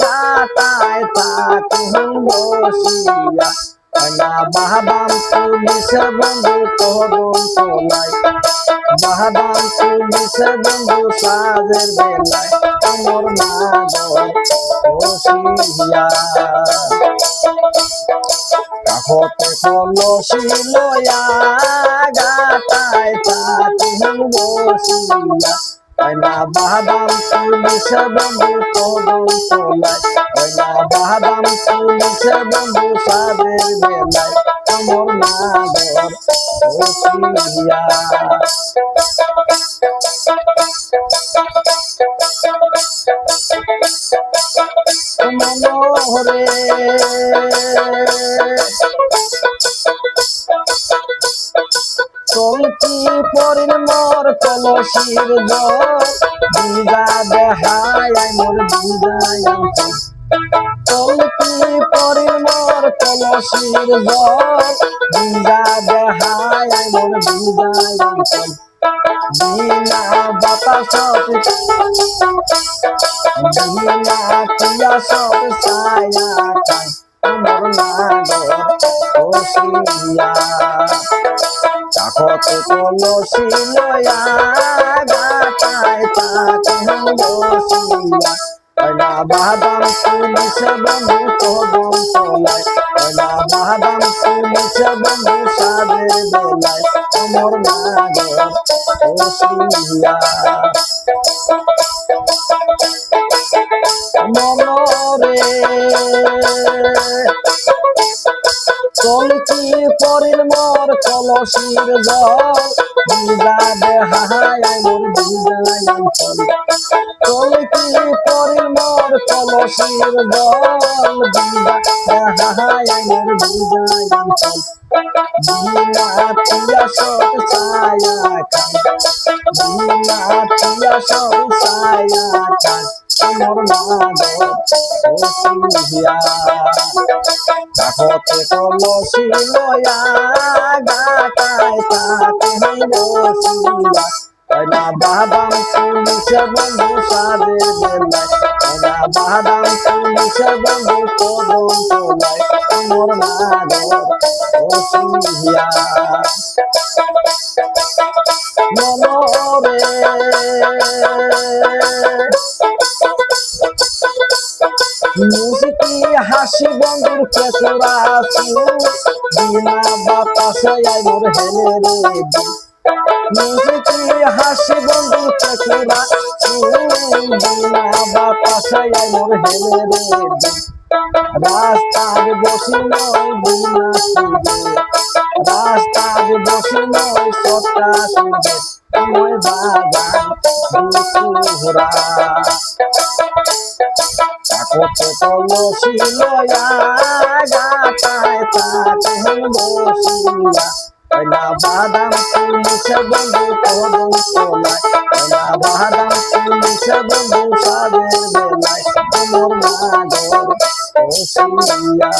গাতায় তাকুন বসিয়া। না বাহাদাম পুলিশ বন্ধু কদম তোলায়। বাহাদাম পুলিশ বন্ধু সাজের বেলায় আমার মাদর বসিয়া। কাহতে কলসি লয়া গাতায় তাকুন বসিয়া। না বাহাদাম পুলিশ বন্ধু কদম তোলায় না বাহাদাম পুলিশ বন্ধু সাদের বেলায় আমার নাগর বসিয়া মনোহরে চলতি পরিন মোর কলসির দিদা দেহায় মোর দিদায় চলতি পরিন মোর কলসির দিদা দেহায় মোর দিদায় বিনা বাতাস বিনা তিয়া সব ছায়া কাই আমার নাগর ওসিয়া চাকতে কলসি লয়া গাতায় তাকে বসিয়া না বাদাম পুলিশ বন্ধু কদম তোলায় না বাদাম তুমি বন্ধু সাদের বেলায় আমার নাগর ও মনরে চলতি পরিল মোর কলসির জল। দিদা দেহায় মোর অঞ্চল চলতি পরিল মোর কলসির জল। দিদা দেহায় মোর দিদায় অঞ্চল দিনা তিয়া সব ছায়া খান দিনা সব ছায়া খান আমার নাগর ওসিয়া কাকতে কলসি লয়া গাতায় তাকে বসিয়া না বাদাম পুলিশ বন্ধু সাদের বেলায় না বাদাম পুলিশ বন্ধু কদম তোলায় আমার নাগর ওসিয়া মনরে হাসি বন্ধুর কেসরা বিনা বাতাসে আই মোর হেলে রে। মুসকি হাসি বন্ধুর কেসরা বিনা বাতাসে আই মোর হেলে রে। রাস্তার বসি নয় বিনা রাস্তার বসি নয় সত্তা সুদে মই বাগান দুসুরা কাকতে কলসি লয়া গাতায় তাকে বসিয়া না বাদাম পুলিশ বন্ধু, কদম তোলায় না বাদাম পুলিশ বন্ধু সাদের বেলায়। আমার নাগর বসিয়া